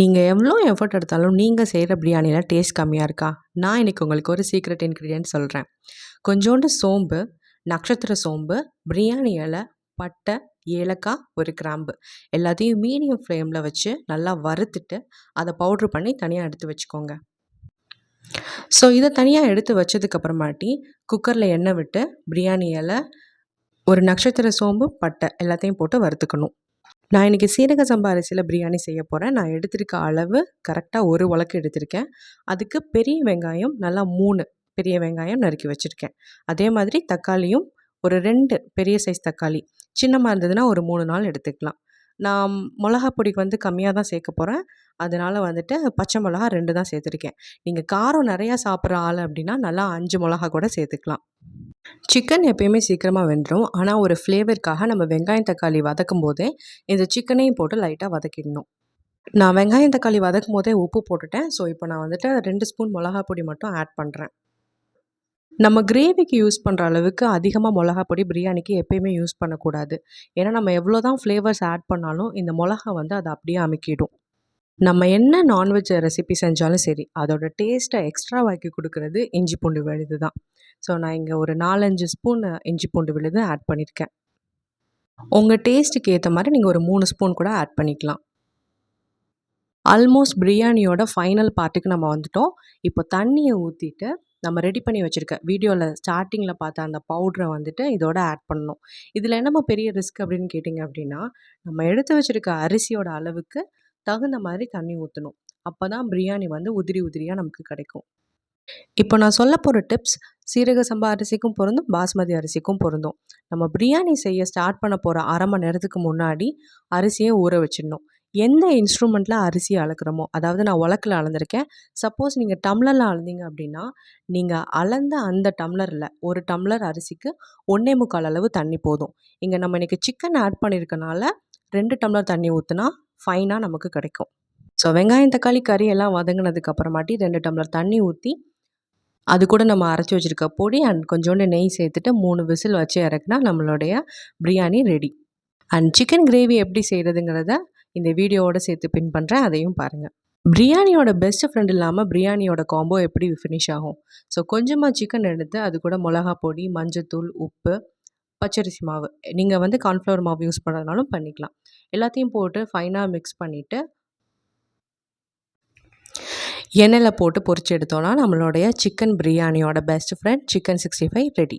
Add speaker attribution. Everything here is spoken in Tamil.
Speaker 1: நீங்கள் எவ்வளோ எஃபர்ட் எடுத்தாலும் நீங்கள் செய்கிற பிரியாணியில் டேஸ்ட் கம்மியாக இருக்கா? நான் இன்றைக்கி உங்களுக்கு ஒரு சீக்ரெட் இன்க்ரீடியன்ட் சொல்கிறேன் கொஞ்சோண்டு சோம்பு நட்சத்திர சோம்பு பிரியாணி இலை பட்டை ஏலக்காய் ஒரு கிராம்பு. எல்லாத்தையும் மீடியம் ஃப்ளேமில் வச்சு நல்லா வறுத்துட்டு அதை பவுட்ரு பண்ணி தனியாக எடுத்து வச்சுக்கோங்க. ஸோ இதை தனியாக எடுத்து வச்சதுக்கப்புறமாட்டி குக்கரில் எண்ணெய் விட்டு பிரியாணி இலை ஒரு நட்சத்திர சோம்பு பட்டை எல்லாத்தையும் போட்டு வறுத்துக்கணும். நான் இன்றைக்கி சீரக சம்பா அரிசியில் பிரியாணி செய்ய போகிறேன் நான் எடுத்திருக்க அளவு கரெக்டாக ஒரு உலக்கு எடுத்திருக்கேன். அதுக்கு பெரிய வெங்காயம் நல்லா மூணு பெரிய வெங்காயம் நறுக்கி வச்சுருக்கேன். அதே மாதிரி தக்காளியும் ஒரு ரெண்டு பெரிய சைஸ் தக்காளி. சின்னமாக இருந்ததுன்னா ஒரு மூணு நாள் எடுத்துக்கலாம். நான் மிளகா பொடிக்கு வந்து கம்மியாக தான் சேர்க்க போகிறேன் அதனால் வந்துட்டு பச்சை மிளகா ரெண்டு தான் சேர்த்துருக்கேன். நீங்கள் காரம் நிறையா சாப்பிட்ற ஆள் அப்படின்னா நல்லா அஞ்சு மிளகா கூட சேர்த்துக்கலாம். சிக்கன் எப்பயுமே சீக்கிரமாக வெந்துடும் ஆனால் ஒரு ஃப்ளேவருக்காக நம்ம வெங்காயம் தக்காளி வதக்கும் போதே இந்த சிக்கனையும் போட்டு லைட்டாக வதக்கிடணும். நான் வெங்காயம் தக்காளி வதக்கும் போதே உப்பு போட்டுட்டேன். ஸோ இப்போ நான் வந்துட்டு ரெண்டு ஸ்பூன் மிளகா பொடி மட்டும் ஆட் பண்ணுறேன் நம்ம கிரேவிக்கு யூஸ் பண்ணுற அளவுக்கு அதிகமாக மிளகா பொடி பிரியாணிக்கு எப்பயுமே யூஸ் பண்ணக்கூடாது. ஏன்னா நம்ம எவ்வளோ தான் ஃப்ளேவர்ஸ் ஆட் பண்ணாலும் இந்த மிளகா வந்து அதை அப்படியே அமுக்கிடும். நம்ம என்ன நான்வெஜ் ரெசிபி செஞ்சாலும் சரி அதோட டேஸ்ட்டை எக்ஸ்ட்ரா வாக்கி இஞ்சி பூண்டு விழுது தான். ஸோ நான் இங்கே ஒரு நாலஞ்சு ஸ்பூன் இஞ்சி பூண்டு விழுது ஆட் பண்ணியிருக்கேன் உங்கள் டேஸ்ட்டுக்கு ஏற்ற மாதிரி நீங்கள் ஒரு மூணு ஸ்பூன் கூட ஆட் பண்ணிக்கலாம். ஆல்மோஸ்ட் பிரியாணியோட ஃபைனல் பார்ட்டுக்கு நம்ம வந்துட்டோம். இப்போ தண்ணியை ஊற்றிட்டு நம்ம ரெடி பண்ணி வச்சுருக்க வீடியோவில் ஸ்டார்டிங்கில் பார்த்த அந்த பவுட்ரை வந்துட்டு இதோட ஆட் பண்ணணும். இதில் என்னம்மா பெரிய ரிஸ்க் அப்படின்னு கேட்டிங்க அப்படின்னா நம்ம எடுத்து வச்சுருக்க அரிசியோட அளவுக்கு தகுந்த மாதிரி தண்ணி ஊற்றணும் அப்போ தான் பிரியாணி வந்து உதிரி உதிரியாக நமக்கு கிடைக்கும். இப்போ நான் சொல்ல போகிற டிப்ஸ் சீரக சம்பா அரிசிக்கும் பொருந்தும் பாஸ்மதி அரிசிக்கும் பொருந்தும். நம்ம பிரியாணி செய்ய ஸ்டார்ட் பண்ண போகிற அரை மணி நேரத்துக்கு முன்னாடி அரிசியை ஊற வச்சிடணும். எந்த இன்ஸ்ட்ருமெண்ட்டில் அரிசி அளக்குறோமோ அதாவது நான் உலக்கில் அளந்திருக்கேன். சப்போஸ் நீங்கள் டம்ளரில் அளந்தீங்க அப்படின்னா நீங்கள் அளந்த அந்த டம்ளரில் ஒரு டம்ளர் அரிசிக்கு ஒன்றே முக்கால் அளவு தண்ணி போதும். இங்கே நம்ம இன்றைக்கி சிக்கன் ஆட் பண்ணியிருக்கனால ரெண்டு டம்ளர் தண்ணி ஊற்றுனா ஃபைனாக நமக்கு கிடைக்கும். ஸோ வெங்காயம் தக்காளி கறி எல்லாம் வதங்கினதுக்கு அப்புறமாட்டி ரெண்டு டம்ளர் தண்ணி ஊற்றி அது கூட நம்ம அரைச்சி வச்சுருக்க பொடி அண்ட் கொஞ்சோண்டு நெய் சேர்த்துட்டு மூணு விசில் வச்சு இறக்குனா நம்மளுடைய biryani ready and chicken gravy எப்படி செய்கிறதுங்கிறத இந்த வீடியோவோட சேர்த்து பின் பண்ணுறேன் அதையும் பாருங்கள் பிரியாணியோட பெஸ்ட் ஃப்ரெண்ட் இல்லாமல் பிரியாணியோட காம்போ எப்படி ஃபினிஷ் ஆகும்? ஸோ கொஞ்சமாக சிக்கன் எடுத்து அது கூட மிளகா பொடி மஞ்சத்தூள் உப்பு பச்சரிசி மாவு. நீங்கள் வந்து கார்ன்ஃப்ளவர் மாவு யூஸ் பண்ணுறதுனாலும் பண்ணிக்கலாம். எல்லாத்தையும் போட்டு ஃபைனாக மிக்ஸ் பண்ணிவிட்டு எண்ணெயில் போட்டு பொரிச்சு எடுத்தோன்னா நம்மளுடைய சிக்கன் பிரியாணியோட best friend chicken sixty five ready